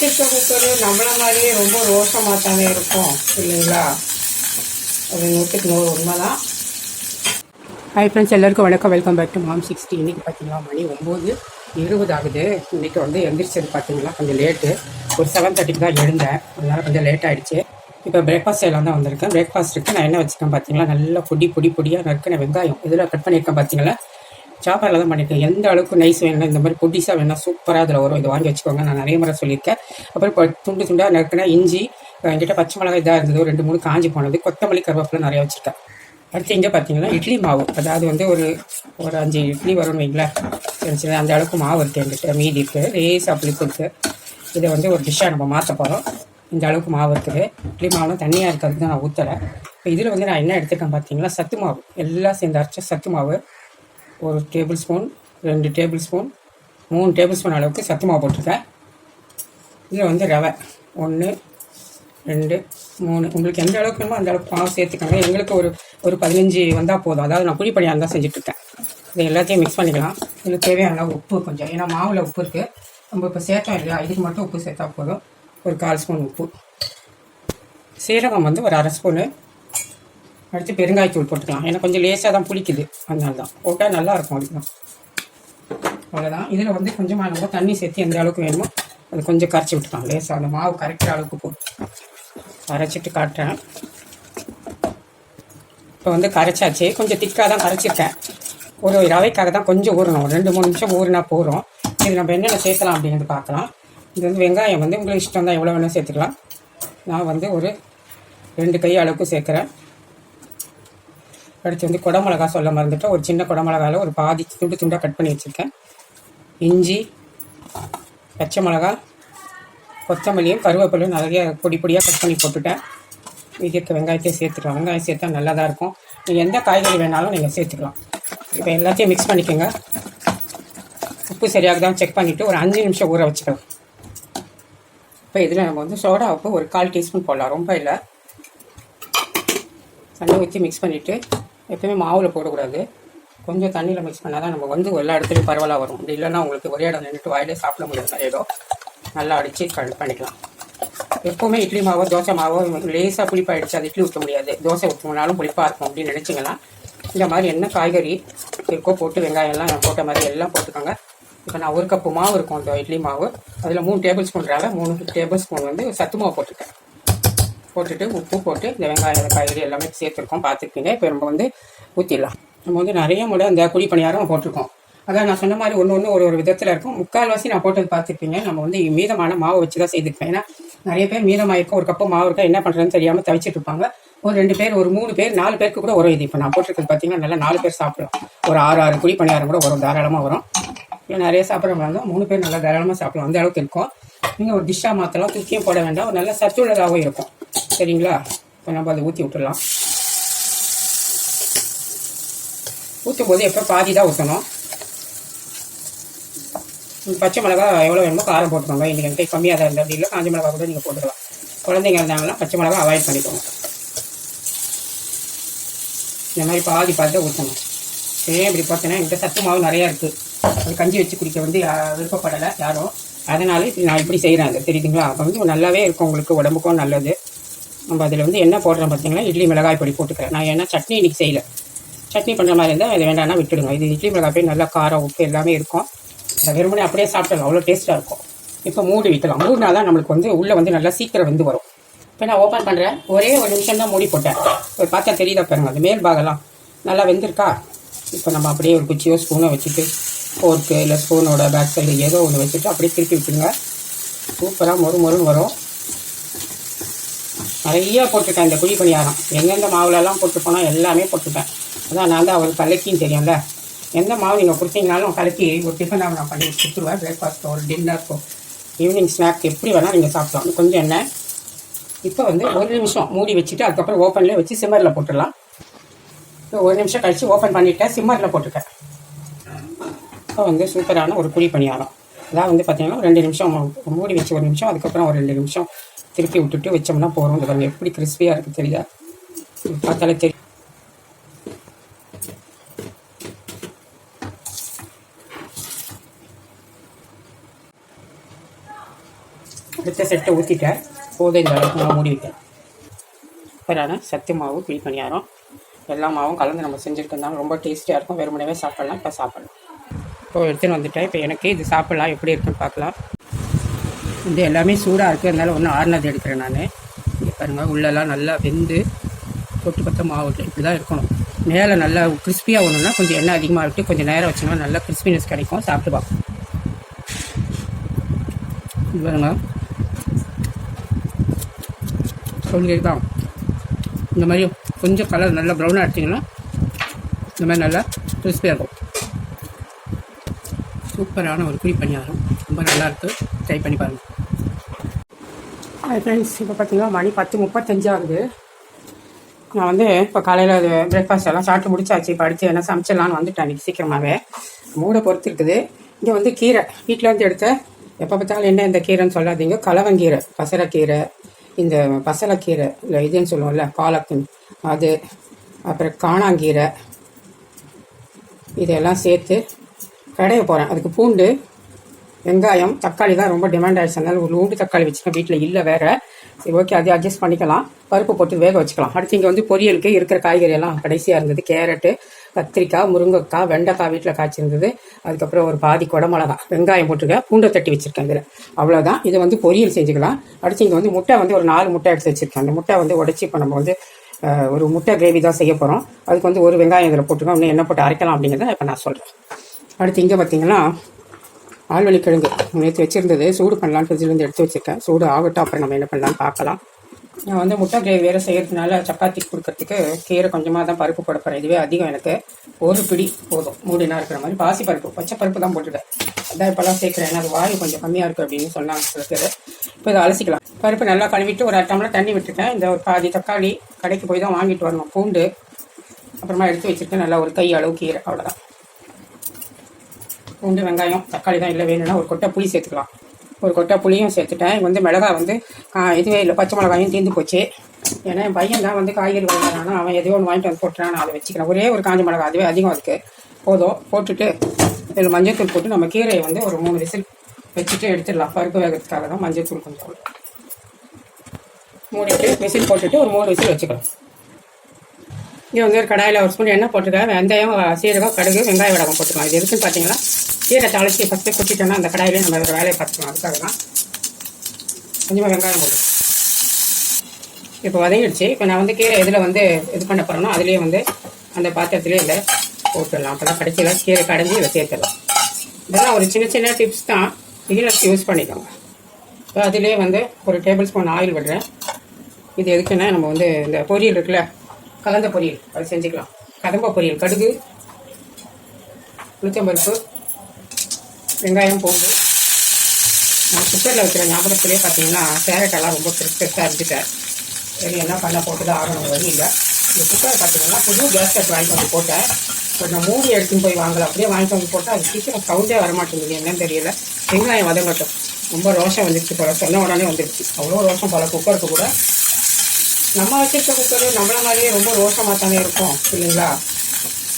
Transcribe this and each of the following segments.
பார்த்துருக்க குக்கர் நம்மள மாதிரியே ரொம்ப ரோஷமாக தானே இருக்கும் இல்லைங்களா? அது நூற்றுக்கு நூறு உண்மைதான். ஹாய் ஃப்ரெண்ட்ஸ் எல்லாருக்கும் வணக்கம். Welcome back to mom sixty இன்றைக்கி பார்த்தீங்களா மணி ஒம்பது இருபது ஆகுது. இன்றைக்கி வந்து எந்திரிச்சது பார்த்தீங்களா கொஞ்சம் லேட்டு ஒரு செவன் தேர்ட்டிக்கு தான் எழுந்தேன். அதனால் கொஞ்சம் லேட் ஆகிடுச்சு இப்போ பிரேக்ஃபாஸ்ட் எல்லாம் தான் வந்திருக்கேன். பிரேக்ஃபாஸ்ட்டுக்கு நான் என்ன வச்சுருக்கேன் பார்த்தீங்களா நல்லா பொடி பொடி பொடியாக நறுக்கின வெங்காயம். இதில் கட் பண்ணியிருக்கேன் பார்த்தீங்களா சாப்பாடில் தான் பண்ணியிருக்கேன் எந்த அளவுக்கு நைஸ் வேணும் இந்த மாதிரி பொடிசாக வேணால் சூப்பராக அதில் வரும். இதை வாங்கி வச்சுக்கோங்க. நான் நிறைய முறை சொல்லியிருக்கேன். அப்புறம் இப்போ துண்டு துண்டாக நறுக்கினா இஞ்சி என்கிட்ட பச்சை மிளகாய் இதாக இருந்தது. ரெண்டு மூணு காஞ்சி போனது. கொத்தமல்லி கருவேப்பிலை நிறைய வச்சுருக்கேன். அடுத்து இங்கே பார்த்தீங்கன்னா இட்லி மாவு. அதாவது வந்து ஒரு ஒரு அஞ்சு இட்லி வரும்னு வைங்களேன். சின்ன அந்த அளவுக்கு மாவு இருக்குது என்கிட்ட. மீதி இருக்குது லேசாக புளிப்பு இருக்குது இதை வந்து ஒரு டிஷ்ஷாக நம்ம மாற்ற போகிறோம் இந்த அளவுக்கு மாவு இருக்குது. இட்லி மாவுலாம் தண்ணியாக இருக்கிறதுக்கு தான் நான் ஊற்றுறேன் இப்போ இதில் வந்து நான் என்ன எடுத்துருக்கேன் பார்த்தீங்கன்னா சத்து மாவு. எல்லாம் சேர்ந்து அரைச்ச சத்து மாவு. ஒரு டேபிள் ஸ்பூன் ரெண்டு டேபிள் ஸ்பூன் மூணு டேபிள் ஸ்பூன் அளவுக்கு சத்து மாவு போட்டிருக்கேன். இதில் வந்து ரவை. ஒன்று ரெண்டு மூணு. உங்களுக்கு எந்த அளவுக்கு வேணுமோ அந்த அளவுக்கு மாவு சேர்த்துக்கோங்க. எங்களுக்கு ஒரு ஒரு பதினஞ்சு வந்தால் போதும். அதாவது நான் குழிப்பணியாக தான் செஞ்சுட்ருக்கேன். இது எல்லாத்தையும் மிக்ஸ் பண்ணிக்கலாம். இதில் தேவையான அளவு உப்பு கொஞ்சம். ஏன்னா மாவில் உப்பு இருக்குது நம்ம இப்போ சேர்த்தோம் இல்லையா? இதுக்கு மட்டும் உப்பு சேர்த்தா போதும். ஒரு கால் ஸ்பூன் உப்பு. சீரகம் வந்து ஒரு அரை ஸ்பூனு. அடுத்து பெருங்காயத்தூள் போட்டுக்கலாம். ஏன்னா கொஞ்சம் லேசாக தான் புளிக்குது. அதனால தான் போட்டால் நல்லாயிருக்கும் அதுதான் அதுக்கு அவ்வளோதான் இதில் வந்து கொஞ்சமாக நம்ம தண்ணி சேர்த்து எந்த அளவுக்கு வேணுமோ அது கொஞ்சம் கரைச்சி விட்டுக்கலாம். லேசாக அந்த மாவு கரைக்கிற அளவுக்கு போட்டு அரைச்சிட்டு காட்டுறேன். இப்போ வந்து கரைச்சாச்சு. கொஞ்சம் திக்காக தான் கரைச்சிருக்கேன். ஒரு ரவைக்காக தான் கொஞ்சம் ஊறணும். ஒரு ரெண்டு மூணு நிமிஷம் ஊறினா போகிறோம் இது நம்ம என்னென்ன சேர்க்கலாம் அப்படிங்கிறது பார்க்கலாம். இது வந்து வெங்காயம் வந்து உங்களுக்கு இஷ்டம் தான் எவ்வளோ வேணால் சேர்த்துக்கலாம். நான் வந்து ஒரு ரெண்டு கை அளவுக்கு சேர்க்குறேன். அடுத்து வந்து குடமிளகா சொல்ல மறந்துட்டேன். ஒரு சின்ன குடமிளகாவில் ஒரு பாதி துண்டு துண்டாக கட் பண்ணி வச்சுருக்கேன். இஞ்சி பச்சை மிளகா கொத்தமல்லியும் கருவேப்பிலையும் நிறைய பொடி பொடியாக கட் பண்ணி போட்டுட்டேன். இதுக்கு வெங்காயத்தையும் சேர்த்துக்கலாம். வெங்காயம் சேர்த்தா நல்லா தான் இருக்கும். நீங்கள் எந்த காய்கறி வேணாலும் நீங்கள் சேர்த்துக்கலாம். இப்போ எல்லாத்தையும் மிக்ஸ் பண்ணிக்கோங்க. உப்பு சரியாக தான் செக் பண்ணிவிட்டு ஒரு அஞ்சு நிமிஷம் ஊற வச்சுக்கலாம். இப்போ இதில் நம்ம வந்து சோடா உப்பு ஒரு கால் டீஸ்பூன் போடலாம். ரொம்ப இல்லை. தண்ணி ஊற்றி மிக்ஸ் பண்ணிவிட்டு எப்பவுமே மாவில் போடக்கூடாது. கொஞ்சம் தண்ணியில் மிக்ஸ் பண்ணால் தான் நம்ம வந்து எல்லா இடத்துலையும் பரவலாக வரும். அப்படி இல்லைன்னா உங்களுக்கு ஒரே இடம் நின்றுட்டு வாயிலே சாப்பிட முடியாது. ஏதோ இடம் நல்லா அடித்து கட் பண்ணிக்கலாம். எப்போவுமே இட்லி மாவோ தோசை மாவோ லேசாக புளிப்பாயிடுச்சு. அது இட்லி ஊற்ற முடியாது. தோசை ஊற்றினாலும் புளிப்பாக இருக்கும் அப்படின்னு நினச்சிங்கன்னா இந்த மாதிரி என்ன காய்கறி இருக்கோ போட்டு வெங்காயம் எல்லாம் நான் போட்ட மாதிரி எல்லாம் போட்டுக்கோங்க. இப்போ நான் ஒரு கப்பு மாவு இருக்கும் அந்த இட்லி மாவு. அதில் மூணு டேபிள் ஸ்பூன் மூணு டேபிள் ஸ்பூன் வந்து சத்து மாவு போட்டுருக்கேன் போட்டுட்டு உப்பு போட்டு இந்த வெங்காயம் காய்கறி எல்லாமே சேர்த்துருக்கோம் பார்த்துருப்பீங்க. இப்போ நம்ம வந்து ஊற்றிடலாம் நம்ம வந்து நிறைய முறை அந்த குழி பணியாரம் போட்டிருக்கோம். அதான் நான் சொன்ன மாதிரி ஒன்று ஒன்று ஒரு ஒரு விதத்தில் இருக்கும். முக்கால்வாசி நான் போட்டது பார்த்துருப்பீங்க. நம்ம வந்து மீதமான மாவை வச்சு தான் செய்திருப்பேன் ஏன்னா நிறைய பேர் மீதமாயிருக்கும் ஒரு கப்பு மாவு இருக்கா என்ன பண்ணுறதுன்னு தெரியாமல் தவிச்சிட்டு இருப்பாங்க. ஒரு ரெண்டு பேர் ஒரு மூணு பேர் நாலு பேருக்கு கூட வரும் இது. இப்போ நான் போட்டிருக்கிறது பார்த்தீங்கன்னா நல்லா நாலு பேர் சாப்பிடும் ஒரு ஆறு ஆறு குழி பணியாரம் கூட வரும் தாராளமாக வரும். இல்லை நிறைய சாப்பிட்றவங்க தான் மூணு பேர் நல்லா தாராளமாக சாப்பிடலாம். அந்த அளவுக்கு இருக்கும். நீங்கள் ஒரு டிஷ்ஷாக மாற்றலாம் தூக்கியும் போட வேண்டாம். ஒரு நல்ல சத்துள்ளதாகவும் இருக்கும். சரிங்களா? இப்போ நம்ம அதை ஊற்றி விட்டுடலாம். ஊற்றும் போது எப்போ பாதி தான் ஊற்றணும் பச்சை மிளகா எவ்வளோ வேணுமோ காரம் போட்டுக்கோங்க. இன்றைக்கி என்கிட்ட கம்மியாக தான் இருந்தால் அப்படி இல்லை காஞ்ச மிளகா கூட நீங்கள் போட்டுக்கலாம். குழந்தைங்க இருந்தாங்கன்னா பச்சை மிளகா அவாய்ட் பண்ணிக்கோங்க. இந்த மாதிரி பாதி பாதி தான் ஊற்றணும் ஏன் இப்படி பார்த்தீங்கன்னா என்கிட்ட சத்து மாவு நிறையா இருக்குது அது கஞ்சி வச்சு குடிக்க வந்து விருப்பப்படலை யாரும். அதனால இப்படி நான் இப்படி செய்கிறேன் அது தெரியுதுங்களா? அப்போ வந்து நல்லாவே இருக்கும் உங்களுக்கு உடம்புக்கும் நல்லது. நம்ம அதில் வந்து என்ன போடுறோம் பார்த்தீங்கன்னா இட்லி மிளகாய் பொடி போட்டுக்கிறேன். நான் ஏன்னா சட்னி இன்றைக்கி செய்யலை. சட்னி பண்ணுற மாதிரி இருந்தால் அது வேண்டாம்னா விட்டுடுங்க. இது இட்லி மிளகாய் பொடி நல்லா காரம் உப்பு எல்லாமே இருக்கும். அதை வெறுமனே அப்படியே சாப்பிடலாம் அவ்வளோ டேஸ்ட்டாக இருக்கும். இப்போ மூடி வைக்கலாம். மூடினா தான் நம்மளுக்கு வந்து உள்ளே வந்து நல்லா சீக்கிரம் வந்து வரும். இப்போ நான் ஓப்பன் பண்ணுறேன் ஒரே ஒரு நிமிஷம் தான் மூடி போட்டேன். ஒரு பார்த்தா தெரியுதா பாருங்க. அந்த மேல் பாகலாம் நல்லா வெந்திருக்கா? இப்போ நம்ம அப்படியே ஒரு குச்சியோ ஸ்பூனோ வச்சுட்டு ஃபோர்க்கு இல்லை ஸ்பூனோட பேக் சைடு ஏதோ ஒன்று வச்சுட்டு அப்படியே திருப்பி விட்டுருங்க. சூப்பராக மொறு மொறுன்னு வரும். நிறைய போட்டிருக்கேன். இந்த குழி பணியாரம் எந்தெந்த மாவுலலாம் போட்டிருப்போனோ எல்லாமே போட்டிருப்பேன். அதான் நான் தான் அவருக்கு கலக்கின்னு தெரியும்ல. எந்த மாவு நீங்கள் கொடுத்தீங்கனாலும் கலக்கி ஒரு டிஃபனாக நான் பண்ணி கொடுத்துருவேன். பிரேக்ஃபாஸ்ட்டோ ஒரு டின்னருக்கோ ஈவினிங் ஸ்நாக் எப்படி வேணால் நீங்கள் சாப்பிடலாம். கொஞ்சம் எண்ணெய். இப்போ வந்து ஒரு நிமிஷம் மூடி வச்சுட்டு அதுக்கப்புறம் ஓப்பன்லேயே வச்சு சிம்மரில் போட்டுடலாம். இப்போ ஒரு நிமிஷம் கழித்து ஓப்பன் பண்ணிவிட்டேன் சிம்மரில் போட்டுட்டேன். இப்போ வந்து சூப்பரான ஒரு குழி பணியாரம் அதான் வந்து பார்த்தீங்கன்னா ரெண்டு நிமிஷம் மூடி வச்சு ஒரு நிமிஷம் அதுக்கப்புறம் ஒரு ரெண்டு நிமிஷம் திருப்பி விட்டுட்டு வச்சோம்னா போகிறோம் இந்த எப்படி கிறிஸ்பியாக இருக்குது தெரியுதா? பார்த்தாலே தெரியும் அடுத்த செட்டை ஊற்றிட்டேன் போதும் இந்த அளவுக்கு நான் மூடி வைக்கிறேன். சூப்பரான சத்து மாவு பிடி பணியாரம் எல்லா மாவும் கலந்து நம்ம செஞ்சுருக்கிறதுனால ரொம்ப டேஸ்டியாக இருக்கும். வெறுமனவே சாப்பிட்லாம். இப்போ சாப்பிட்லாம். இப்போ எடுத்துன்னு வந்துட்டேன். இப்போ எனக்கு இது சாப்பிட்லாம். எப்படி இருக்குன்னு பார்க்கலாம். இது எல்லாமே சூடாக இருக்குது அதனால ஒன்று ஆறுனது எடுக்கிறேன் நான். இங்கே பாருங்கள் உள்ளெல்லாம் நல்லா வெந்து கொட்டு கொத்த மாவு இப்படி தான் இருக்கணும். மேலே நல்லா கிறிஸ்பியாக ஒன்றுனா கொஞ்சம் எண்ணெய் அதிகமாக விட்டு கொஞ்சம் நேரம் வச்சோம்னா நல்லா கிறிஸ்பினஸ் கிடைக்கும். சாப்பிட்டு பார்ப்போம். இது பாருங்க. தான். இந்த மாதிரி கொஞ்சம் கலர் நல்லா ப்ரௌனாக எடுத்திங்கன்னா இந்த மாதிரி நல்லா கிறிஸ்பியாக இருக்கும். சூப்பரான ஒரு குழி பணியாரம் ரொம்ப நல்லாயிருக்கு ட்ரை பண்ணி பாருங்கள் ஃப்ரெண்ட்ஸ் இப்போ பார்த்தீங்கன்னா மணி பத்து முப்பத்தஞ்சாகுது நான் வந்து இப்போ காலையில் அது பிரேக்ஃபாஸ்ட் எல்லாம் சாப்பிட்டு முடிச்சாச்சு. இப்போ என்ன சமைச்சிடலான்னு வந்துட்டேன் அன்றைக்கி சீக்கிரமாகவே மூடை பொறுத்து இருக்குது. இங்கே வந்து கீரை. வீட்டில் வந்து எடுத்த எப்போ பார்த்தாலும் என்ன இந்த கீரைன்னு சொல்லாதீங்க. கலவங்கீரை பசலைக்கீரை இந்த பசலக்கீரை இல்லை இதுன்னு சொல்லுவோம்ல பாலக்குன்னு. அது அப்புறம் காணாங்கீரை இதெல்லாம் சேர்த்து கடைய போகிறேன் அதுக்கு பூண்டு வெங்காயம் தக்காளி தான் ரொம்ப டிமாண்ட் ஆயிடுச்சு. அதனால ஒரு ஊண்டு தக்காளி வச்சுக்கேன் வீட்டில் இல்லை வேற. சரி ஓகே அதை அட்ஜஸ்ட் பண்ணிக்கலாம். பருப்பு போட்டு வேக வச்சுக்கலாம். அடுத்து இங்கே வந்து பொரியலுக்கு இருக்கிற காய்கறி எல்லாம் கடைசியாக இருந்தது. கேரட்டு கத்திரிக்காய் முருங்கைக்காய் வெண்டைக்காய் வீட்டில் காய்ச்சிருந்தது. அதுக்கப்புறம் ஒரு பாதி குடமிளகா. வெங்காயம் போட்டுருக்கேன். பூண்டை தட்டி வச்சுருக்கேன் இதில். அவ்வளோதான் இதை வந்து பொரியல் செஞ்சுக்கலாம். அடுத்து இங்கே வந்து முட்டை வந்து ஒரு நாலு முட்டை எடுத்து வச்சுருக்கேன். அந்த முட்டை வந்து உடச்சி இப்போ நம்ம வந்து ஒரு முட்டை கிரேவி தான் செய்ய போகிறோம் அதுக்கு வந்து ஒரு வெங்காயம் இதில் போட்டுருக்கோம் இன்னும் என்ன போட்டு அரைக்கலாம் அப்படிங்கிறத இப்போ நான் சொல்கிறேன் அடுத்து இங்கே பார்த்தீங்கன்னா ஆழ்வழி கிழங்கு நேற்று வச்சுருந்தது சூடு பண்ணலான்னு ஃப்ரிட்ஜிலேருந்து எடுத்து வச்சுருக்கேன். சூடு ஆகட்டும் அப்புறம் நம்ம என்ன பண்ணலாம்னு பார்க்கலாம். நான் வந்து முட்டை கிரேவி வேறு செய்கிறதுனால சப்பாத்தி கொடுக்கறதுக்கு கீரை கொஞ்சமாக தான் பருப்பு போட போகிறேன் இதுவே அதிகம் எனக்கு. ஒரு பிடி போதும். மூடினா இருக்கிற மாதிரி. பாசி பருப்பு பச்சை பருப்பு தான் போட்டுருக்கேன் அதான் இப்போல்லாம் சேர்க்குறேன். ஏன்னா அது வாயு கொஞ்சம் கம்மியாக இருக்குது அப்படின்னு சொன்னாங்க இருக்குது இப்போ இதை அலசிக்கலாம். பருப்பு நல்லா கழுவிட்டு ஒரு அரை டம்ளர் தண்ணி விட்டுருக்கேன் இந்த ஒரு பாதி தக்காளி கடைக்கு போய் தான் வாங்கிட்டு வரணும். பூண்டு. அப்புறமா எடுத்து வச்சுருக்கேன். நல்லா ஒரு கை அளவு கீரை. அவ்வளோதான் பூண்டு வெங்காயம் தக்காளி தான் இல்லை வேணும்னா ஒரு கொட்டை புளி சேர்த்துக்கலாம். ஒரு கொட்டை புளியும் சேர்த்துட்டேன். வந்து மிளகா வந்து இதுவே இல்லை. பச்சை மிளகாயும் தீர்ந்து போச்சு. ஏன்னா என் பையன் தான் வந்து காய்கறி வாங்கினானா அவன் எதையோ ஒன்று வாங்கிட்டு வந்து போட்டுறான். நான் அதை வச்சுக்கிறேன். ஒரே ஒரு காஞ்ச மிளகா அதுவே அதிகம் அதுக்கு போதும். போட்டுட்டு இதில் மஞ்சள் போட்டு நம்ம கீரையை வந்து ஒரு மூணு விசில் வச்சுட்டு எடுத்துடலாம். பருப்பு வேகிறதுக்காக தான் மஞ்சள் தூள் கொஞ்சம். மூடிட்டு விசில் போட்டுட்டு ஒரு மூணு விசில் வச்சுக்கலாம் இங்கே வந்து ஒரு கடாயில் ஒரு ஸ்பூன் எண்ணெய் போட்டுருக்கேன். வெந்தயம் சீரகம் கடுகு வெங்காய வடகம் போட்டுக்கலாம் இது எதுக்குன்னு பார்த்தீங்கன்னா கீரை தாளிச்சு ஃபஸ்ட்டு கொட்டிட்டோம்னா அந்த கடாயிலே நம்ம அதோட வேலையை பார்த்துக்கலாம். அதுக்காக தான் கொஞ்சமாக வெங்காயம் போட்டு இப்போ வதங்கிடுச்சு. இப்போ நான் வந்து கீரை எதில் வந்து இது பண்ண போகிறேன்னா அதுலேயே வந்து அந்த பாத்திரத்திலே இதில் போட்டுடலாம். அப்போ தான் கடைசியில் கீரை கடைஞ்சி இதை சேர்த்துடலாம். இதெல்லாம் ஒரு சின்ன சின்ன டிப்ஸ் தான். பிகினர்ஸ் யூஸ் பண்ணிக்கோங்க. இப்போ அதிலே வந்து ஒரு டேபிள் ஸ்பூன் ஆயில் விடுறேன். இது எதுக்குன்னா நம்ம வந்து இந்த பொரியல் இருக்குல்ல கலந்த பொரியல். அது செஞ்சுக்கலாம். கதம்ப பொரியல். கடுகு உளுத்தம்பருப்பு வெங்காயம் பூண்டு. நான் குக்கரில் வைக்கிற ஞாபகத்துலேயே பார்த்தீங்கன்னா கேரட்டெல்லாம் ரொம்ப பெருசு பெருசாக இருந்துட்டேன் சரி என்ன பண்ண போட்டு தான் ஆகணும் வழி இல்லை. இந்த குக்கர் பார்த்தீங்கன்னா புது கேஸ் கட் வாங்கிட்டு வந்து போட்டேன். இப்போ நான் மூடி எடுத்துன்னு போய் வாங்கலை. அப்படியே வாங்கிட்டு வந்து போட்டால் அது சீக்கிரம் சவுண்டே வரமாட்டேங்குது. என்னன்னு தெரியல. வெங்காயம் வதங்கட்டும். ரொம்ப ரோஷம் வந்துருச்சு போல. சொன்ன உடனே வந்துருச்சு. அவ்வளோ ரோஷம் போல குக்கருக்கு கூட. நம்ம வச்சிருக்க குக்கர் நம்மள மாதிரியே ரொம்ப ரோஷமாக தானே இருக்கும். இல்லைங்களா?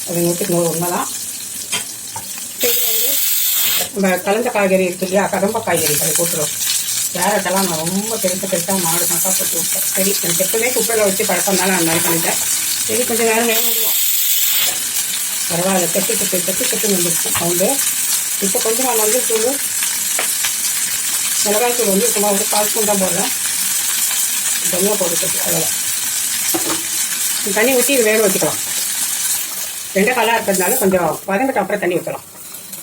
அது நூற்றுக்கு நூறு உண்மை தான் நம்ம கலந்த காய்கறி இருக்கு இல்லையா? கதம்ப காய்கறி அதை போட்டுரும். கேரட்டெல்லாம் நான் ரொம்ப பெருசு பெருசாக மாடு கணக்காக போட்டு விட்டேன். சரி எனக்கு எப்பவுமே குப்பையில் வச்சு பழக்கம்னால அந்த மாதிரி பண்ணிட்டேன். சரி கொஞ்சம் நேரம் வேக விடுவோம். பரவாயில்ல தெட்டு தெட்டு தெட்டு தெட்டு வந்துருச்சு. அவங்க இப்போ கொஞ்சம் நான் மஞ்சள் தூள் மிளகாய் தூள் வந்து சும்மா வந்து கால் ஸ்பூன் தான் போடுறேன். தனியாக போட்டுட்டு அவ்வளோதான் தண்ணி ஊற்றி இது வேக வச்சுக்கலாம். ரெண்டை காலாக இருக்கிறதுனால கொஞ்சம் வதங்கிட்ட அப்புறம் தண்ணி ஊற்றலாம்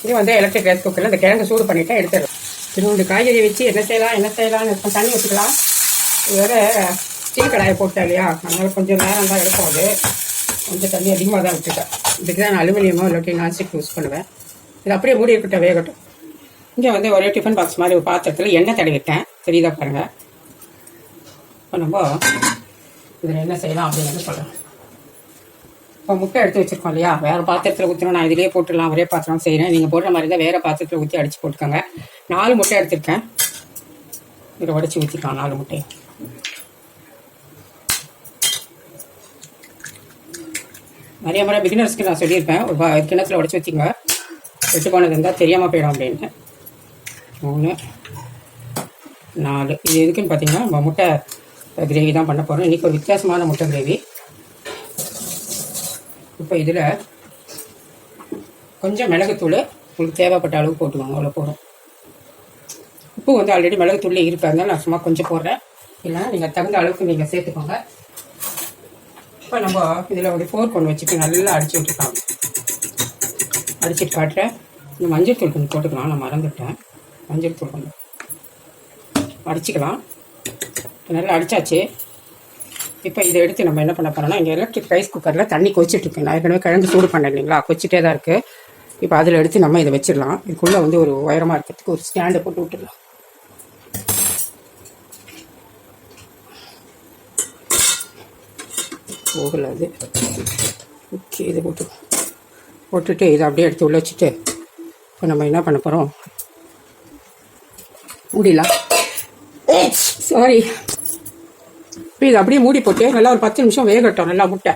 இது வந்து எலக்ட்ரிக் ரைஸ் குக்கரில் இந்த கிழங்கு சூடு பண்ணிவிட்டு எடுத்துடலாம். திருவண்டு காய்கறி வச்சு என்ன செய்யலாம் என்ன செய்யலாம்னு இருக்கும் தண்ணி ஊற்றிக்கலாம் இதோட வேறு ஸ்டீல் கடாயை போட்டேன் இல்லையா? அதனால் கொஞ்சம் நேரம் தான் எடுக்கும் அது கொஞ்சம் தண்ணி அதிகமாக தான் விட்டுட்டேன் இதுக்கு தான் நான் அலுமினியமோ இல்லாட்டி நான்ஸ்டிக் யூஸ் பண்ணுவேன். இது அப்படியே மூடி இருக்கட்டும் வேகட்டும். இங்கே வந்து ஒரே டிஃபன் பாக்ஸ் மாதிரி ஒரு பாத்திரத்தில் எண்ணெய் தடவிட்டேன். தெரியுதா பாருங்கள் இப்போ நம்ம இதில் என்ன செய்யலாம் அப்படின்னு சொல்கிறேன் இப்போ முட்டை எடுத்து வச்சிருக்கோம் இல்லையா? வேறு பாத்திரத்தில் ஊற்றணும் நான் இதிலேயே போட்டுடலாம். ஒரே பாத்திரம் செய்கிறேன் நீங்கள் போடுற மாதிரி தான் வேறு பாத்திரத்தில் ஊற்றி அடித்து போட்டுக்கோங்க. நாலு முட்டை எடுத்திருக்கேன். இதை உடச்சி ஊற்றிக்கலாம் நாலு முட்டை நிறைய முறை பிகினர்ஸ்க்கு நான் சொல்லியிருப்பேன். ஒரு கிணத்துல உடச்சி வச்சுக்கோங்க வெட்டு போனது இருந்தால் தெரியாமல் போயிடும் அப்படின்னு. மூணு நாலு. இது எதுக்குன்னு பார்த்தீங்கன்னா நம்ம முட்டை கிரேவி தான் பண்ண போகிறோம் இன்றைக்கி ஒரு வித்தியாசமான முட்டை கிரேவி இப்போ இதில் கொஞ்சம் மிளகுத்தூள் உங்களுக்கு தேவைப்பட்ட அளவு போட்டுக்கோங்க அவ்வளோ போதும். உப்பு வந்து ஆல்ரெடி மிளகுத்தூள்ல இருக்காங்க நான் சும்மா கொஞ்சம் போடுறேன். இல்லைன்னா நீங்கள் தகுந்த அளவுக்கு நீங்கள் சேர்த்துக்கோங்க. இப்போ நம்ம இதில் ஒரு ஃபோர் கொண்டு வச்சுட்டு நல்லா அடிச்சு விட்டுருக்காங்க அடிச்சுட்டு காட்டுறேன். இந்த மஞ்சள் தூள் கொஞ்சம் போட்டுக்கலாம் நான் மறந்துட்டேன். மஞ்சள் தூள் கொஞ்சம். அடிச்சுக்கலாம். நல்லா அடித்தாச்சு இப்போ இதை எடுத்து நம்ம என்ன பண்ண போறோம்னா இங்கே எலக்ட்ரிக் ரைஸ் குக்கரில் தண்ணி கொச்சிட்டு இருக்கு. நான் ஏற்கனவே கிழங்கு சூடு பண்ணேன் இல்லைங்களா? கொச்சிட்டே தான் இருக்குது இப்போ அதில் எடுத்து நம்ம இதை வச்சிடலாம். இதுக்குள்ளே வந்து ஒரு உயரமாக இருக்கிறதுக்கு ஒரு ஸ்டாண்டை போட்டு விட்டுடலாம். போகல அது. ஓகே இதை போட்டு போட்டுட்டு இதை அப்படியே எடுத்து உள்ள வச்சுட்டு இப்போ நம்ம என்ன பண்ண போகிறோம் முடியலாம் சாரி இப்போ இதை அப்படியே மூடி போட்டு நல்லா ஒரு பத்து நிமிஷம் வேகட்டும் நல்லா முட்டை.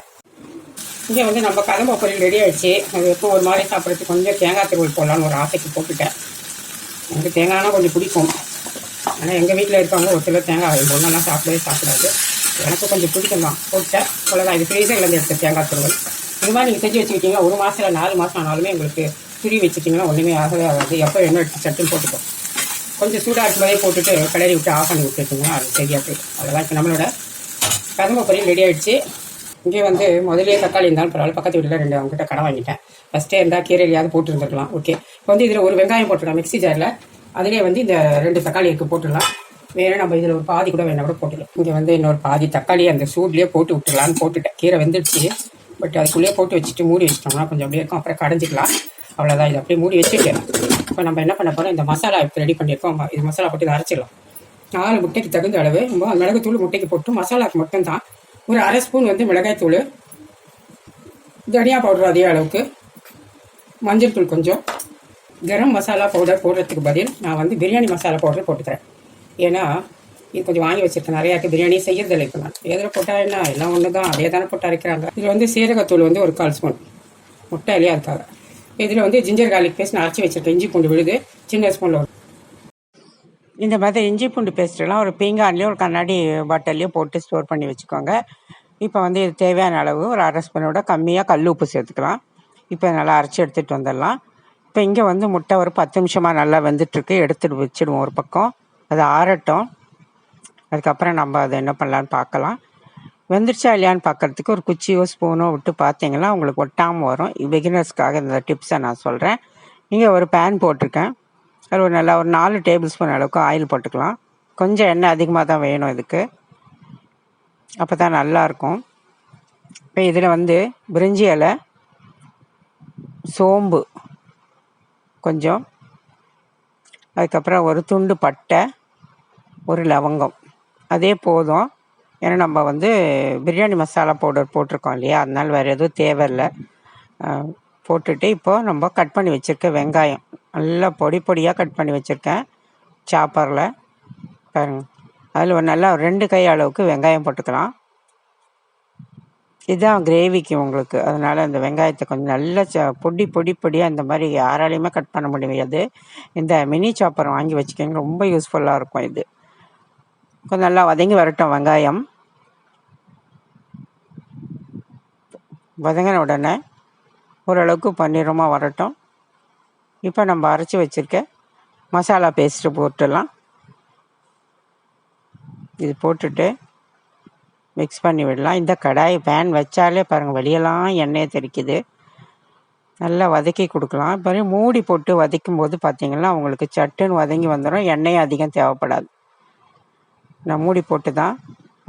இங்கே வந்து நம்ம கதம்பா பொரியல் ரெடி ஆயிடுச்சு. அது எப்போ ஒரு மாதிரி சாப்பிட்றதுக்கு கொஞ்சம் தேங்காய் திருவள் போடலான்னு ஒரு ஆசைக்கு போட்டுட்டேன். எனக்கு தேங்காய்னா கொஞ்சம் பிடிக்கும். ஆனால் எங்கள் வீட்டில் இருக்கவங்க ஒரு சில தேங்காய் ஒன்றெல்லாம் சாப்பிடவே சாப்பிடாது. எனக்கு கொஞ்சம் பிடிக்கும் தான். போட்டேன் அவ்வளோதான் இது ஃப்ரீசர்லேருந்து எடுத்த தேங்காய் திருவள் இது மாதிரி நீங்கள் செஞ்சு வச்சுக்கிட்டிங்கன்னா ஒரு மாதத்தில் நாலு மாதம் ஆனாலுமே உங்களுக்கு துரி வச்சுட்டிங்கன்னா ஒன்றுமே ஆகவே ஆகாது. எப்போ எண்ணெய் எடுத்து சட்டுன்னு போட்டுக்கோ கொஞ்சம் சூடாக இருக்கும்போதே போட்டுட்டு கிளறி விட்டு ஆஃப் பண்ணி விட்டுருக்கீங்கன்னா அது சரியாக போயிடும். அதெல்லாம் இப்போ நம்மளோட கதம்ப பொரியல் ரெடி ஆயிடுச்சு. இங்கே வந்து முதலே தக்காளி இருந்தாலும் பரவாயில்ல. பக்கத்து வீட்டில் ரெண்டு அவங்ககிட்ட கடை வாங்கிட்டேன். ஃபஸ்ட்டே இருந்தால் கீரையிலையாவது போட்டு இருந்திருக்கலாம் ஓகே இப்போ வந்து இதில் ஒரு வெங்காயம் போட்டுருக்கலாம். மிக்ஸி ஜாரில் அதிலே வந்து இந்த ரெண்டு தக்காளி இருக்கு போட்டுடலாம். வேணும் நம்ம இதில் ஒரு பாதி கூட வேணா கூட போட்டுக்கலாம். இங்கே வந்து இன்னொரு பாதி தக்காளி அந்த சூட்லேயே போட்டு விட்டுடலான்னு போட்டுட்டேன். கீரை வெந்துடுச்சு பட் அதுக்குள்ளேயே போட்டு வச்சுட்டு மூடி வச்சிட்டோம்னா கொஞ்சம் அப்படியே இருக்கும். அப்புறம் கடைஞ்சிக்கலாம். அவ்வளோதான் இது அப்படியே மூடி வச்சுட்டு இப்போ நம்ம என்ன பண்ண போகிறோம் இந்த மசாலா இப்போ ரெடி பண்ணியிருக்கோம். இது மசாலா போட்டு இதை அரைச்சிடலாம். நாலு முட்டைக்கு தகுந்த அளவு மிளகுத்தூள் முட்டைக்கு போட்டு மசாலாக்கு மட்டும்தான். ஒரு அரை ஸ்பூன் வந்து மிளகாய்த்தூள். தனியா பவுடர் அதே அளவுக்கு. மஞ்சள் தூள் கொஞ்சம். கரம் மசாலா பவுடர் போடுறதுக்கு பதில் நான் வந்து பிரியாணி மசாலா பவுடர் போட்டுக்கிறேன். ஏன்னா இது கொஞ்சம் வாங்கி வச்சிருக்கேன். நிறையா இருக்கு பிரியாணி செய்யறதில்லை இப்போ நான் எதில் போட்டால் என்ன? எல்லாம் ஒன்று தான் அதே தானே போட்டு அரைக்கிறாங்க. இதில் வந்து சீரகத்தூள் வந்து ஒரு கால் ஸ்பூன். முட்டை இல்லையா அதுக்காக இதில் வந்து ஜிஞ்சர் கார்லிக் பேஸ்ட் நான் அரைச்சி வச்சிருக்கேன். இஞ்சி பூண்டு விழுது. சின்ன ஸ்பூனில் இந்த மாதிரி இஞ்சி பூண்டு பேஸ்ட்டெல்லாம் ஒரு பீங்கான்லேயோ ஒரு கண்ணாடி பாட்டில்லையோ போட்டு ஸ்டோர் பண்ணி வச்சுக்கோங்க. இப்போ வந்து இது தேவையான அளவு ஒரு அரை ஸ்பூனோட கம்மியாக கல் உப்பு சேர்த்துக்கலாம். இப்போ நல்லா அரைச்சி எடுத்துகிட்டு வந்துடலாம். இப்போ இங்கே வந்து முட்டை ஒரு பத்து நிமிஷமாக நல்லா வெந்துட்டுருக்கு. எடுத்துட்டு வச்சிடுவோம் ஒரு பக்கம். அது ஆறட்டும். அதுக்கப்புறம் நம்ம அதை என்ன பண்ணலான்னு பார்க்கலாம். வெந்துருச்சா இல்லையான்னு பார்க்கறதுக்கு ஒரு குச்சியோ ஸ்பூனோ விட்டு பார்த்தீங்கன்னா உங்களுக்கு ஒட்டாமல் வரும். பிகினர்ஸ்க்காக இந்த டிப்ஸை நான் சொல்கிறேன் இங்கே ஒரு பேன் போட்டிருக்கேன். அதில் ஒரு நல்லா ஒரு நாலு டேபிள் ஸ்பூன் அளவுக்கு ஆயில் போட்டுக்கலாம். கொஞ்சம் எண்ணெய் அதிகமாக தான் வேணும் இதுக்கு. அப்போ தான் நல்லாயிருக்கும் இப்போ இதில் வந்து பிரிஞ்சி இலை சோம்பு கொஞ்சம். அதுக்கப்புறம் ஒரு துண்டு பட்டை ஒரு லவங்கம். அதே போதும். ஏன்னா நம்ம வந்து பிரியாணி மசாலா பவுடர் போட்டிருக்கோம் இல்லையா? அதனால் வேறு எதுவும் தேவையில்லை. போட்டுட்டு இப்போது நம்ம கட் பண்ணி வச்சுருக்க வெங்காயம். நல்லா பொடி பொடியாக கட் பண்ணி வச்சுருக்கேன் சாப்பரில் பாருங்க. அதில் ஒரு நல்லா ரெண்டு கை அளவுக்கு வெங்காயம் போட்டுக்கலாம். இதுதான் கிரேவிக்கு உங்களுக்கு. அதனால் அந்த வெங்காயத்தை கொஞ்சம் நல்லா ச பொடி பொடி பொடியாக இந்த மாதிரி யாராலையுமே கட் பண்ண முடியாது இந்த மினி சாப்பர் வாங்கி வச்சுக்கோங்க. ரொம்ப யூஸ்ஃபுல்லாக இருக்கும் இது. கொஞ்சம் நல்லா வதங்கி வரட்டும் வெங்காயம். வதங்கின உடனே ஓரளவுக்கு பன்னீரமாக வரட்டும். இப்போ நம்ம அரைச்சி வச்சுருக்க மசாலா பேஸ்ட்டு போட்டுடலாம். இது போட்டுட்டு மிக்ஸ் பண்ணி விடலாம். இந்த கடாய் பேன் வச்சாலே பாருங்கள் வெளியெல்லாம் எண்ணெயை தெரிக்குது நல்லா வதக்கி கொடுக்கலாம். இப்போ மூடி போட்டு வதக்கும் போது பார்த்திங்கன்னா அவங்களுக்கு சட்டுன்னு வதங்கி வந்துடும் எண்ணெயும் அதிகம் தேவைப்படாது. நான் மூடி போட்டு தான்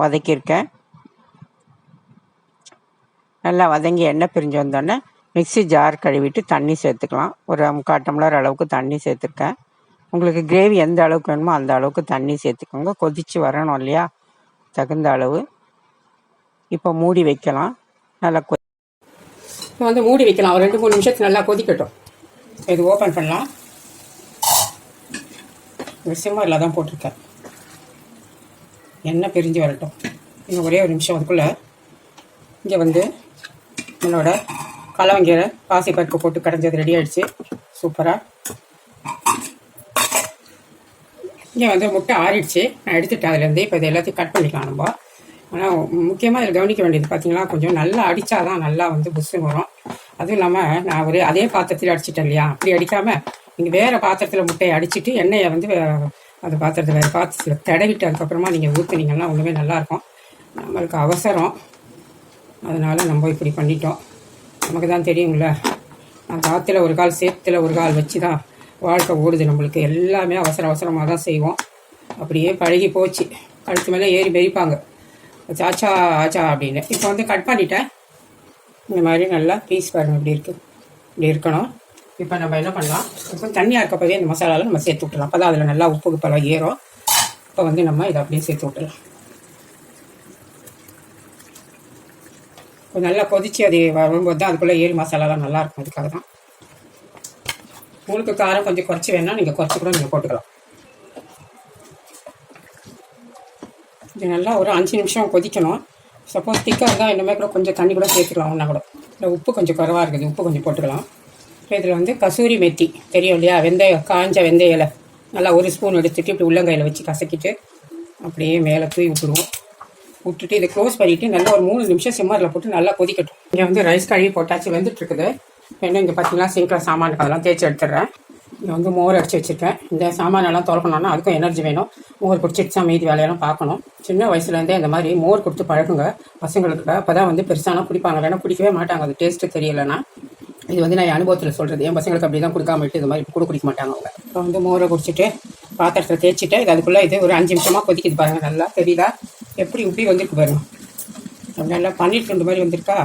வதக்கியிருக்கேன். நல்லா வதங்கி எண்ணெய் பிரிஞ்சு வந்தோடனே மிக்ஸி ஜார் கழுவிட்டு தண்ணி சேர்த்துக்கலாம். ஒரு முக்கால் டம்ளர் அளவுக்கு தண்ணி சேர்த்துருக்கேன். உங்களுக்கு கிரேவி எந்த அளவுக்கு வேணுமோ அந்த அளவுக்கு தண்ணி சேர்த்துக்கோங்க. கொதிச்சு வரணும் இல்லையா? தகுந்த அளவு. இப்போ மூடி வைக்கலாம். நல்லா கொ இப்போ வந்து மூடி வைக்கலாம். ஒரு ரெண்டு மூணு நிமிஷத்துக்கு நல்லா கொதிக்கட்டும். இது ஓப்பன் பண்ணலாம். சிம்மரில் தான் போட்டிருக்கேன். எண்ணெய் பிரிஞ்சு வரட்டும். இன்னும் ஒரே ஒரு நிமிஷம். அதுக்குள்ளே இங்கே வந்து என்னோட கலவங்கீரை பாசிப்பருப்பு போட்டு கடைஞ்சது ரெடி ஆயிடுச்சு. சூப்பராக இங்கே வந்து முட்டை ஆறிடுச்சு. நான் எடுத்துட்டேன் அதுலேருந்து. இப்போ இதை எல்லாத்தையும் கட் பண்ணிக்கலாம் நம்ம. ஆனால் முக்கியமாக இதில் கவனிக்க வேண்டியது பார்த்தீங்கன்னா கொஞ்சம் நல்லா அடித்தா தான் நல்லா வந்து புஷ்ஷுன்னு வரும். அதுவும் இல்லாமல் நான் ஒரே அதே பாத்திரத்தில் அடிச்சிட்டேன் இல்லையா? அப்படி அடிக்காமல் நீங்கள் வேறு பாத்திரத்தில் முட்டையை அடிச்சுட்டு எண்ணெயை வந்து அந்த பாத்திரத்தில் வேறு பாத்திரத்தில் தடவிட்டு அதுக்கப்புறமா நீங்கள் ஊற்றுனீங்கன்னா ஒன்றுமே நல்லாயிருக்கும் நம்மளுக்கு அவசரம். அதனால் நம்ம இப்படி பண்ணிட்டோம். நமக்கு தான் தெரியுங்கள அந்த ஆற்றுல ஒரு கால் சேத்துல ஒரு கால் வச்சு தான் வாழ்க்கை ஓடுது நம்மளுக்கு. எல்லாமே அவசர அவசரமாக தான் செய்வோம். அப்படியே பழகி போச்சு. கழுத்து மேலே ஏறி மெரிப்பாங்க ஆச்சா ஆச்சா அப்படின்னு. இப்போ வந்து கட் பண்ணிட்டேன். இந்த மாதிரி நல்லா பீஸ் பாருங்கள் இப்படி இருக்கு. இப்படி இருக்கணும். இப்போ நம்ம என்ன பண்ணலாம்? இப்போ தண்ணியாக இருக்கப்பவே இந்த மசாலாவில் நம்ம சேர்த்து விட்டுலாம் அப்போ தான் அதில் நல்லா உப்பு பழம் ஏறும். இப்போ வந்து நம்ம இதை அப்படியே சேர்த்து விட்டுலாம் நல்லா கொதிச்சு அது வரும்போது தான் அதுக்குள்ளே ஏரி மசாலாலாம் நல்லா இருக்கும். அதுக்காக தான் உங்களுக்கு காரம் கொஞ்சம் குறைச்சி வேணால் நீங்கள் குறைச்சி கூட நீங்கள் போட்டுக்கலாம். இது நல்லா ஒரு அஞ்சு நிமிஷம் கொதிக்கணும். சப்போஸ் திக்காக இருந்தால் இன்னுமே கூட கொஞ்சம் தண்ணி கூட சேர்த்துக்கலாம் ஒன்றா கூட. இல்லை உப்பு கொஞ்சம் குறவாக இருக்குது. உப்பு கொஞ்சம் போட்டுக்கலாம். இதில் வந்து கசூரி மெத்தி. தெரியும் இல்லையா? வெந்தயம் காஞ்ச வெந்தய இலை. நல்லா ஒரு ஸ்பூன் எடுத்துட்டு இப்படி உள்ளங்கையில் வச்சு கசக்கிட்டு அப்படியே மேலே தூவி விட்டுருவோம். விட்டுட்டு இதை க்ளோஸ் பண்ணிவிட்டு நல்லா ஒரு மூணு நிமிஷம் சிம்மரில் போட்டு நல்லா கொதிக்கட்டும். இங்கே வந்து ரைஸ் கழுவி போட்டாச்சு வெந்துட்டு இருக்குது என்ன இங்கே பார்த்தீங்கன்னா சிங்கில் சாமான் அதெல்லாம் தேய்ச்சி எடுத்துடுறேன். இங்கே வந்து மோர் அடிச்சு வச்சுருக்கேன். இந்த சாமானெல்லாம் திறக்கணும்னா அதுக்கும் எனர்ஜி வேணும். மோர் குடிச்சிட்டு தான் மீதி வேலையெல்லாம் பார்க்கணும். சின்ன வயசுலேருந்தே இந்த மாதிரி மோர் கொடுத்து பழகுங்க. பசங்களுக்கு அப்போ தான் வந்து பெருசானா குடிப்பாங்க. இல்லைன்னா குடிக்கவே மாட்டாங்க. அது டேஸ்ட்டு தெரியலைன்னா. இது வந்து நான் அனுபவத்தில் சொல்கிறது என் பசங்களுக்கு அப்படி தான் கொடுக்காம விட்டு இது மாதிரி கூட குடிக்க மாட்டாங்க அவங்க. இப்போ வந்து மோரை குடிச்சிட்டு பாத்திரத்தில் தேய்ச்சிட்டு இது அதுக்குள்ளே இது ஒரு அஞ்சு நிமிஷமாக கொதிக்குது பாருங்க. நல்லா தெரியுதா? எப்படி உப்பி வந்திருக்கு பாருங்க. அப்படி நல்லா பன்னீர் துண்டு மாதிரி வந்திருக்கா?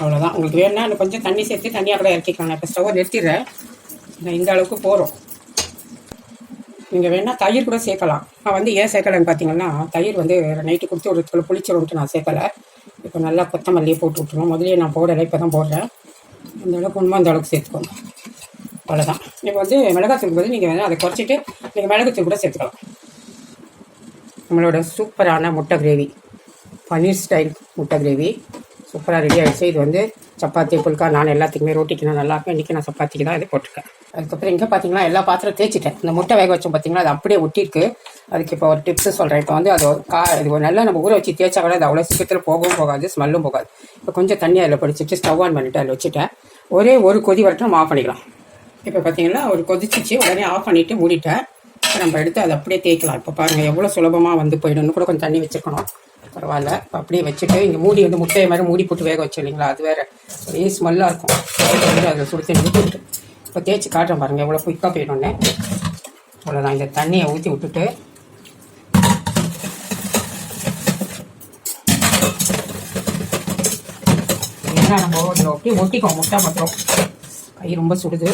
அவ்வளோதான் உங்களுக்கு வேணும்னா இன்னும் கொஞ்சம் தண்ணி சேர்த்து தண்ணியாக கூட இறக்கிக்கலாம். நான் இப்போ ஸ்டவ்வை நிறுத்திடுறேன். நான் இந்த அளவுக்கு போகிறோம் நீங்கள் வேணால் தயிர் கூட சேர்க்கலாம். நான் வந்து ஏன் சேர்க்கலைன்னு பார்த்தீங்கன்னா தயிர் வந்து நைட்டு கொடுத்து ஒரு கிலோ புளிச்சிரும்ட்டு நான் சேர்க்கலை. இப்போ நல்லா கொத்தமல்லியே போட்டு விட்டுருவோம். முதலே நான் போடலை இப்போ தான் போடுறேன். அந்த அளவுக்கு உண்மை அந்த அளவுக்கு சேர்த்துக்கோங்க. அவ்வளோதான் இப்போ வந்து மிளகாத்தூள் போது நீங்கள் வந்து அதை குறைச்சிட்டு நீங்கள் மிளகாத்தூள் கூட சேர்த்துக்கலாம். நம்மளோட சூப்பரான முட்டை கிரேவி. பன்னீர் ஸ்டைல் முட்டை கிரேவி. சூப்பராக ரெடி ஆகிடுச்சு இது வந்து சப்பாத்தி புல்கா நான் எல்லாத்துக்குமே ரோட்டிக்கு நான் நல்லா இருக்கும். இன்றைக்கி நான் சப்பாத்திக்கு தான் இது போட்டிருக்கேன். அதுக்கப்புறம் இங்கே பார்த்தீங்கன்னா எல்லா பாத்திரம் தேய்ச்சிட்டேன். இந்த முட்டை வேக வச்சோம் பார்த்தீங்கன்னா அது அப்படியே ஒட்டிருக்கு அதுக்கு இப்போ ஒரு டிப்ஸ் சொல்கிறேன் இப்போ வந்து அது ஒரு கா இது நல்லா நம்ம ஊற வச்சு தேய்ச்சா கூட அது அவ்வளோ சீக்கிரத்தில் போகவும் போகாது ஸ்மெல்லும் போகாது. இப்போ கொஞ்சம் தண்ணி அதில் பிடிச்சிட்டு ஸ்டவ் ஆன் பண்ணிவிட்டு அதில் வச்சுட்டேன். ஒரே ஒரு கொதி வரட்டும் நம்ம ஆஃப் பண்ணிக்கலாம். இப்போ பார்த்தீங்கன்னா ஒரு கொதிச்சிச்சு உடனே ஆஃப் பண்ணிவிட்டு மூடிட்டேன் இப்போ நம்ம எடுத்து அதை அப்படியே தேய்க்கலாம். இப்போ பாருங்கள் எவ்வளோ சுலபமாக வந்து போயிடும்னு கூட கொஞ்சம் தண்ணி வச்சுருக்கணும். பரவாயில்ல. இப்போ அப்படியே வச்சுட்டு இங்கே மூடி வந்து முட்டையை மாதிரி மூடி போட்டு வேக வச்சு இல்லைங்களா? அது வேறு ஒரே ஸ்மெல்லாக இருக்கும். வந்து அதில் சுடு தண்ணி ஊற்றிட்டு இப்போ தேய்ச்சி காட்டுறேன் பாருங்கள் எவ்வளோ குயிக்காக போயிடணுன்னு அவ்வளோதான் இந்த தண்ணியை ஊற்றி விட்டுட்டு ஏன்னா நம்ம இதில் அப்படியே ஒட்டிக்கோ முட்டை மட்டும். கை ரொம்ப சுடுது.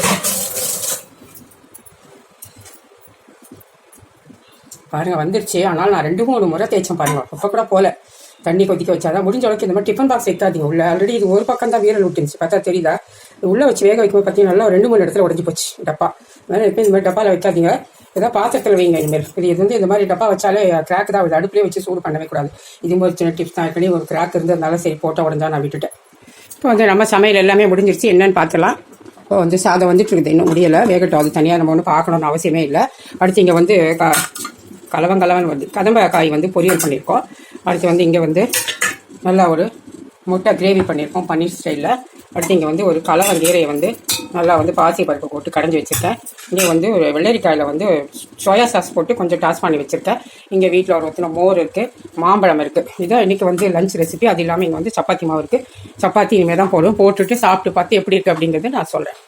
பாருங்க வந்துருச்சு. ஆனால் நான் ரெண்டு மூணு முறை தேய்ச்சேன் பாருங்க. அப்போ கூட போல. தண்ணி கொதிக்க வச்சாதான் முடிஞ்ச அளவுக்கு இந்த மாதிரி டிஃபன் பாக்ஸ் வைக்காதீங்க. உள்ள ஆல்ரெடி இது ஒரு பக்கம் தான் வீரல் விட்டுருந்துச்சு பார்த்தா தெரியுதா? உள்ளே வச்சு வேக வைக்கும்போது பார்த்தீங்கன்னா நல்லா ரெண்டு மூணு இடத்துல உடஞ்சி போச்சு. டப்பா. அதனால எப்பயும் இந்த மாதிரி டப்பாவில் வைக்காதீங்க. ஏதாவது பாத்திரத்தில் வைங்க இனிமேல். இது இது வந்து இந்த மாதிரி டப்பா வச்சாலே கிராக் தான். அடுப்புலேயே வச்சு சூடு பண்ணவே கூடாது. இது ஒரு சின்ன டிப்ஸ் தான். ஏற்கனவே ஒரு கிராக் இருந்ததுனால சரி போட்டால் உடஞ்சா நான் விட்டுட்டேன். இப்போ வந்து நம்ம சமையல் எல்லாமே முடிஞ்சிருச்சு. என்னன்னு பார்த்துலாம். இப்போ வந்து சாதம் வந்துட்டு இருக்குது இன்னும் முடியலை. வேகட்டும். அது தனியாக நம்ம ஒன்றும் பார்க்கணும்னு அவசியமே இல்லை. அடுத்து இங்கே வந்து க கலவன் கலவன் வந்து கதம்ப காய் வந்து பொரியல் பண்ணியிருக்கோம். அடுத்து வந்து இங்கே வந்து நல்லா ஒரு முட்டை கிரேவி பண்ணியிருக்கோம் பன்னீர் ஸ்டைலில். அடுத்து இங்கே வந்து ஒரு கலவன் கீரையை வந்து நல்லா வந்து பாசி பருப்பு போட்டு கடைஞ்சி வச்சுருக்கேன். இங்கே வந்து ஒரு வெள்ளரிக்காயில் வந்து சோயா சாஸ் போட்டு கொஞ்சம் டாஸ் பண்ணி வச்சுருக்கேன். இங்கே வீட்டில் ஒரு ஒருத்தன மோர் இருக்குது மாம்பழம் இருக்குது இதான் இன்றைக்கி வந்து லஞ்ச் ரெசிபி அது இல்லாமல் இங்கே வந்து சப்பாத்தி மாவு இருக்குது சப்பாத்தி இனிமேல் தான் போடும் போட்டுட்டு சாப்பிட்டு பார்த்து எப்படி இருக்குது அப்படிங்கிறது நான் சொல்கிறேன்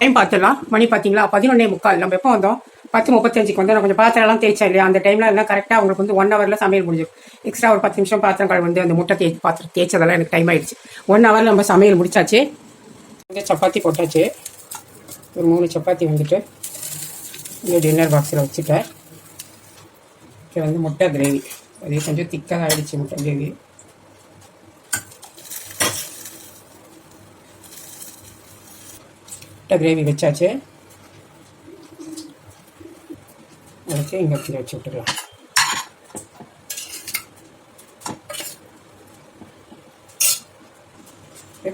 டைம் பார்த்துடலாம். மணி பார்த்தீங்களா? பதினொன்னே முக்கால். நம்ம எப்போ வந்தோம்? பத்து முப்பத்தஞ்சுக்கு வந்து நான் கொஞ்சம் பாத்திரம்லாம் தேய்ச்சேன் இல்லையா? அந்த டைமில் எல்லாம் கரெக்டாக அவங்களுக்கு வந்து ஒன் ஹவரில் சமையல் முடிஞ்சிடும். எக்ஸ்ட்ரா ஒரு பத்து நிமிஷம் பாத்திரம் கழுவு வந்து அந்த முட்டை தே பாத்திரம் தேய்ச்சதெல்லாம் எனக்கு டைம் ஆயிடுச்சு. ஒன் ஹவரில் நம்ம சமையல் முடிச்சாச்சு. வந்து சப்பாத்தி போட்டாச்சு. ஒரு மூணு சப்பாத்தி வந்துட்டு இந்த டின்னர் பாக்ஸில் வச்சுட்டேன். இது வந்து முட்டை கிரேவி அது கொஞ்சம் திக்காக ஆயிடுச்சு முட்டை கிரேவி முட்டை கிரேவி வச்சாச்சு. வச்சு இங்கே கீழே வச்சு விட்டுக்கலாம்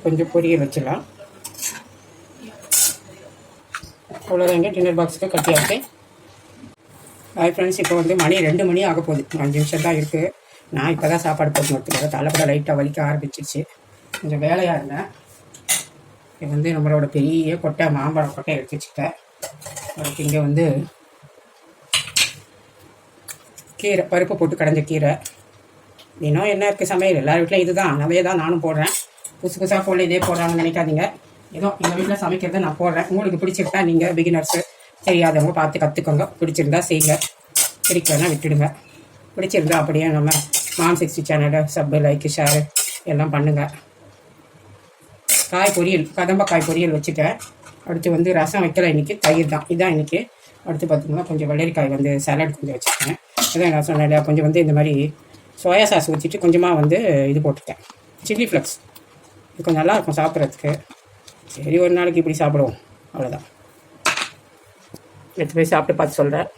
கொஞ்சம் பொரியல் வச்சிடலாம். அவ்வளோதாங்க டின்னர் பாக்ஸுக்கு கட்டியாச்சு ஹாய் ஃப்ரெண்ட்ஸ் இப்போ வந்து மணி ரெண்டு மணி ஆக போகுது. அஞ்சு நிமிஷம் தான் இருக்குது நான் இப்போ தான் சாப்பாடு போட்டு கொடுத்துருக்கேன் தலைப்பட லைட்டாக வலிக்க ஆரம்பிச்சிருச்சு. கொஞ்சம் வேலையாக இருந்தேன். இது வந்து நம்மளோட பெரிய கொட்டை மாம்பழம் கொட்டை எடுத்து வச்சுக்கிட்டேன். அதுக்கு இங்கே வந்து கீரை பருப்பு போட்டு கடைஞ்ச கீரை. தினம் என்ன இருக்குது சமையல்? எல்லார் வீட்லையும் இதுதான். நவையே தான் நானும் போடுறேன். புதுசு புதுசாக போடல இதே போடுறாங்கன்னு நினைக்காதீங்க. ஏதோ எங்கள் வீட்டில் சமைக்கிறத நான் போடுறேன். உங்களுக்கு பிடிச்சிருந்தா நீங்கள் பிகினர்ஸு தெரியாதவங்க பார்த்து கற்றுக்கோங்க பிடிச்சிருந்தா செய்யுங்க. பிடிக்கலன்னா விட்டுடுங்க. பிடிச்சிருந்தா அப்படியே நம்ம மாம் சிக்ஸ்டி சேனலை சப்பு லைக் ஷேரு எல்லாம் பண்ணுங்கள் காய் பொரியல் கதம்ப காய் பொரியல் வச்சுட்டேன். அடுத்து வந்து ரசம் வைக்கல இன்றைக்கி தயிர் தான். இதுதான் இன்றைக்கி அடுத்து பார்த்தீங்கன்னா கொஞ்சம் வெள்ளரிக்காய் வந்து சாலட் கொஞ்சம் வச்சுருக்கேன். அதான் நான் சொன்னேன் இல்லையா, கொஞ்சம் வந்து இந்த மாதிரி சோயா சாஸ் ஊற்றிட்டு கொஞ்சமாக வந்து இது போட்டிருக்கேன். சில்லி ஃப்ளக்ஸ் இது கொஞ்சம் நல்லாயிருக்கும் சாப்பிட்றதுக்கு. சரி ஒரு நாளைக்கு இப்படி சாப்பிடுவோம். அவ்வளோதான் எடுத்து போய் சாப்பிட்டு பார்த்து சொல்கிறேன்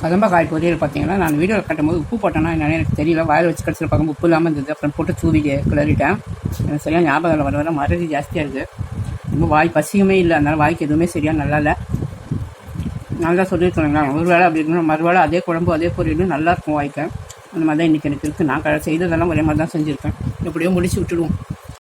கதம்பக்காய் பொரியல் பார்த்தீங்கன்னா நான் வீடியோவில் கட்டும்போது உப்பு போட்டேன்னா என்னன்னு எனக்கு தெரியல. வாயில் வச்சு கடைசியில் பார்க்கும்போது உப்பு இல்லாமல் இருந்தது. அப்புறம் போட்டு தூவி கிளறிட்டேன். எனக்கு சரியாக ஞாபகம் வர வர மறதி ஜாஸ்தியாக இருக்குது ரொம்ப வாய் பசியுமே இல்லை. அதனால் வாய்க்கு எதுவுமே சரியாக நல்லா இல்லை நல்லா சொல்லியிருக்கோங்களா ஒரு வேளை அப்படி இருக்கணும் மறுவேளை அதே குழம்பு அதே பொரியலும் நல்லா இருக்கும் வாய்க்க. அந்த மாதிரி தான் இன்றைக்கி எனக்கு இருக்குது நான் க- செய்ததெல்லாம் ஒரே மாதிரி தான் செஞ்சுருக்கேன். எப்படியோ முடிச்சு விட்டுடுவோம்.